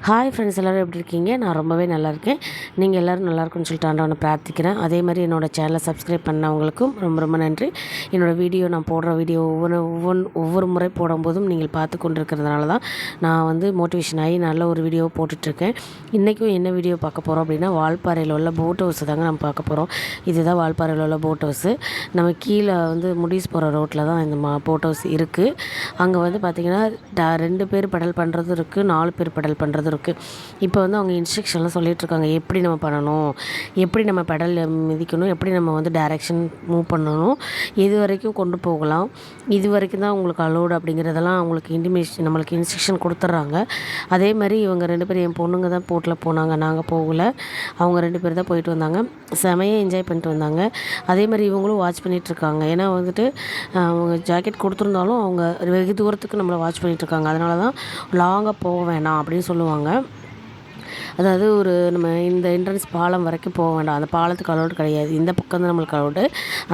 Hi friends எல்லோரும் எப்படி இருக்கீங்க? நான் ரொம்பவே நல்லா இருக்கேன். நீங்கள் எல்லோரும் நல்லா இருக்குன்னு சொல்லிட்டு ஆண்டவனை பிரார்த்திக்கிறேன். அதே மாதிரி என்னோடய சேனலை சப்ஸ்கிரைப் பண்ணவங்களுக்கும் ரொம்ப ரொம்ப நன்றி. என்னோடய வீடியோ நான் போடுற வீடியோ ஒவ்வொரு ஒவ்வொன்று ஒவ்வொரு முறை போடும்போதும் நீங்கள் பார்த்து கொண்டு இருக்கிறதுனால தான் நான் வந்து மோட்டிவேஷன் ஆகி நல்ல ஒரு வீடியோ போட்டுட்ருக்கேன். இன்றைக்கும் என்ன வீடியோ பார்க்க போகிறோம் அப்படின்னா வால்பாறையில் உள்ள போட் ஹவுஸ் தாங்க நம்ம பார்க்க போகிறோம் இதுதான் வால்பாறையில் உள்ள போட் ஹவுஸு நம்ம கீழே வந்து முடிஸ் போகிற ரோட்டில் தான் இந்த மா போட் ஹவுஸ் இருக்குது அங்கே வந்து பார்த்திங்கன்னா ட- ரெண்டு பேர் படல் பண்ணுறதும் இருக்குது நாலு பேர் படல் பண்ணுறது பண்ணுறது இருக்குது இப்போ வந்து அவங்க இன்ஸ்ட்ரக்ஷன்லாம் சொல்லிகிட்ருக்காங்க எப்படி நம்ம பண்ணணும்? எப்படி நம்ம பெடல் மிதிக்கணும்? எப்படி நம்ம வந்து டைரெக்ஷன் மூவ் பண்ணணும்? இது வரைக்கும் கொண்டு போகலாம். இது வரைக்கும் தான் உங்களுக்கு அலோடு அப்படிங்கிறதெல்லாம் அவங்களுக்கு இன்டிமேஷன் நம்மளுக்கு இன்ஸ்ட்ரக்ஷன் கொடுத்துட்றாங்க. அதே மாதிரி இவங்க ரெண்டு பேரும் என் பொண்ணுங்க தான் போட்டில் போனாங்க. நாங்கள் போகல. அவங்க ரெண்டு பேர் தான் போயிட்டு வந்தாங்க. செமையாக என்ஜாய் பண்ணிட்டு வந்தாங்க. அதே மாதிரி இவங்களும் வாட்ச் பண்ணிகிட்ருக்காங்க ஏன்னா வந்துட்டு அவங்க ஜாக்கெட் கொடுத்துருந்தாலும் அவங்க வெகு தூரத்துக்கு நம்மளை வாட்ச் பண்ணிகிட்ருக்காங்க அதனால தான் லாங்காக போக வேணாம் அப்படின்னு சொல்லுவாங்க. பண்ணுவாங்க அதாவது ஒரு நம்ம இந்த என்ட்ரன்ஸ் பாலம் வரைக்கும் போக வேண்டாம். அந்த பாலத்துக்கு அலோட் கிடையாது. இந்த பக்கம் தான் நம்மளுக்கு அலோடு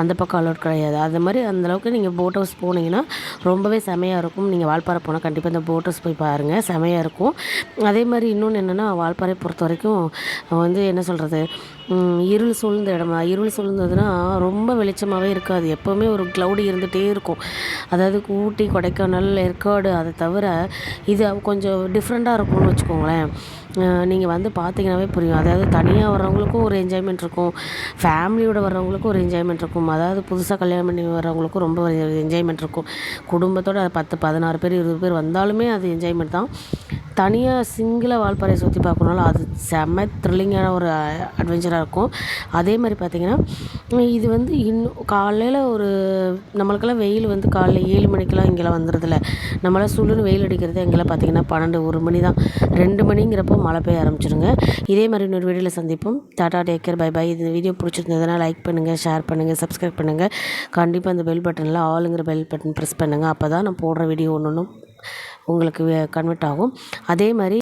அந்த பக்கம் அலோட் கிடையாது. அது மாதிரி அந்தளவுக்கு நீங்கள் போட் ஹவுஸ் போனீங்கன்னா ரொம்பவே செமையாக இருக்கும். நீங்கள் வால்பாறை போனால் கண்டிப்பாக இந்த போட் ஹவுஸ் போய் பாருங்கள் செமையாக இருக்கும். அதே மாதிரி இன்னொன்று என்னென்னா வால்பாறை பொறுத்த வரைக்கும் வந்து என்ன சொல்கிறது இருள் சூழ்ந்த இடமா இருள் சூழ்ந்ததுன்னா ரொம்ப வெளிச்சமாகவே இருக்காது. எப்போவுமே ஒரு க்ளவுடு இருந்துகிட்டே இருக்கும். அதாவது ஊட்டி கொடைக்கானல் ஏற்காடு அதை தவிர இது கொஞ்சம் டிஃப்ரெண்ட்டாக இருக்கும்னு வச்சுக்கோங்களேன். நீங்கள் வந்து பார்த்தீங்கன்னாவே புரியும். அதாவது தனியாக வர்றவங்களுக்கும் ஒரு என்ஜாய்மெண்ட் இருக்கும். ஃபேமிலியோட வர்றவங்களுக்கும் ஒரு என்ஜாய்மெண்ட் இருக்கும். அதாவது புதுசாக கல்யாணம் பண்ணி வர்றவங்களுக்கும் ரொம்ப என்ஜாய்மெண்ட் இருக்கும். குடும்பத்தோடு பத்து பதினாறு பேர் இருபது பேர் வந்தாலுமே அது என்ஜாய்மெண்ட் தான். தனியாக சிங்கிளாக வால்பாறையை சுற்றி பார்க்கணுனாலும் அது செம்ம த்ரில்லிங்கான ஒரு அட்வென்ச்சராக இருக்கும். அதே மாதிரி பார்த்திங்கன்னா இது வந்து இன்னும் காலையில் ஒரு நம்மளுக்கெல்லாம் வெயில் வந்து காலைல ஏழு மணிக்கெல்லாம் இங்கெல்லாம் வந்துடுறதில்ல. நம்மளாம் சுள்ளுன்னு வெயில் அடிக்கிறது எங்கெல்லாம் பார்த்திங்கன்னா பன்னெண்டு ஒரு மணி தான். ரெண்டு மணிங்கிறப்போ மழை பெய்ய ஆரம்பிச்சிருங்க. இதே மாதிரி இன்னொரு வீடியோவில் சந்திப்போம். Tata take care bye bye இந்த வீடியோ பிடிச்சிருந்ததுன்னா லைக் பண்ணுங்கள் ஷேர் பண்ணுங்கள் சப்ஸ்கிரைப் பண்ணுங்கள் கண்டிப்பாக அந்த பெல் பட்டனில் ஆளுங்கிற பெல் பட்டன் ப்ரெஸ் பண்ணுங்கள் அப்போ தான் நான் போடுற வீடியோ ஒன்று ஒன்றும் உங்களுக்கு கன்வெர்ட் ஆகும். அதே மாதிரி